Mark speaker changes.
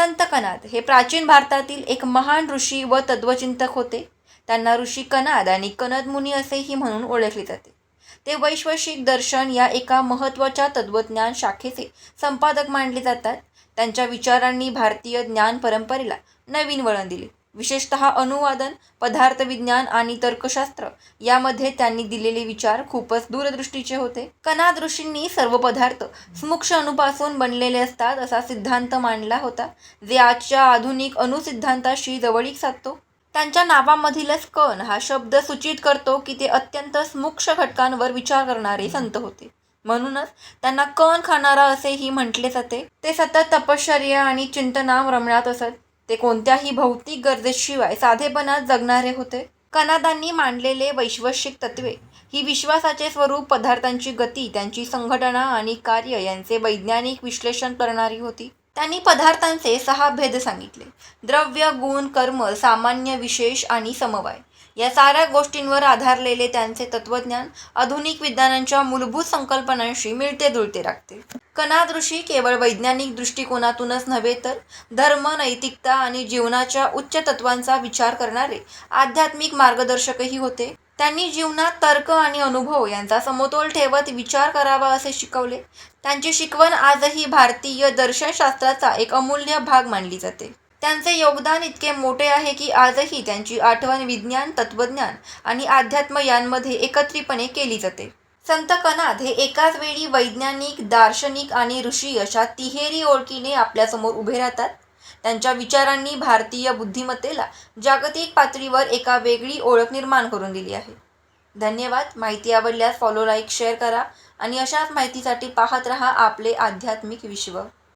Speaker 1: संत कनाद हे प्राचीन भारतातील एक महान ऋषी व तत्वचिंतक होते. त्यांना ऋषी कनाद आणि कनद मुनी असेही म्हणून ओळखले जाते. ते वैश्वशिक दर्शन या एका महत्त्वाच्या तत्वज्ञान शाखेचे संपादक मानले जातात. त्यांच्या विचारांनी भारतीय ज्ञान परंपरेला नवीन वळण दिले. विशेषतः अनुवादन पदार्थविज्ञान आणि तर्कशास्त्र यामध्ये त्यांनी दिलेले विचार खूपच दूरदृष्टीचे होते. कनाद ऋषींनी सर्व पदार्थ स्मुक्ष अणुपासून बनलेले असतात असा सिद्धांत मांडला होता जे आजच्या आधुनिक अणुसिद्धांताशी जवळीक साधतो. त्यांच्या नावामधीलच कण हा शब्द सूचित करतो की ते अत्यंत स्मुक्ष घटकांवर विचार करणारे संत होते. म्हणूनच त्यांना कण खाणारा असेही म्हटले जाते. ते सतत तपश्चर्या आणि चिंतनाम रमण्यात असत. ते कोणत्याही भौतिक गरजेशिवाय साधेपणात जगणारे होते. कनादांनी मांडलेले वैश्वशिक तत्वे ही विश्वासाचे स्वरूप पदार्थांची गती त्यांची संघटना आणि कार्य यांचे वैज्ञानिक विश्लेषण करणारी होती. त्यांनी पदार्थांचे सहा भेद सांगितले. द्रव्य गुण कर्म सामान्य विशेष आणि समवाय. या साऱ्या गोष्टींवर आधारलेले त्यांचे तत्वज्ञान आधुनिक विज्ञानांच्या मूलभूत संकल्पनांशी मिळते जुळते राखते. कणादृशी केवळ वैज्ञानिक दृष्टिकोनातूनच नव्हे तर धर्म नैतिकता आणि जीवनाच्या उच्च तत्वांचा विचार करणारे आध्यात्मिक मार्गदर्शकही होते. त्यांनी जीवनात तर्क आणि अनुभव यांचा समतोल ठेवत विचार करावा असे शिकवले. त्यांची शिकवण आजही भारतीय दर्शनशास्त्राचा एक अमूल्य भाग मानली जाते. त्यांचे योगदान इतके मोठे आहे की आजही त्यांची आठवण विज्ञान तत्वज्ञान आणि अध्यात्म यांमध्ये एकत्रितपणे केली जाते. संत कनाद हे एकाच वेळी वैज्ञानिक दार्शनिक आणि ऋषी अशा तिहेरी ओळखीने आपल्यासमोर उभे राहतात. त्यांच्या विचारांनी भारतीय बुद्धिमत्तेला जागतिक पातळीवर एका वेगळी ओळख निर्माण करून दिली आहे. धन्यवाद. माहिती आवडल्यास फॉलो लाईक शेअर करा आणि अशाच माहितीसाठी पाहत रहा आपले आध्यात्मिक विश्व.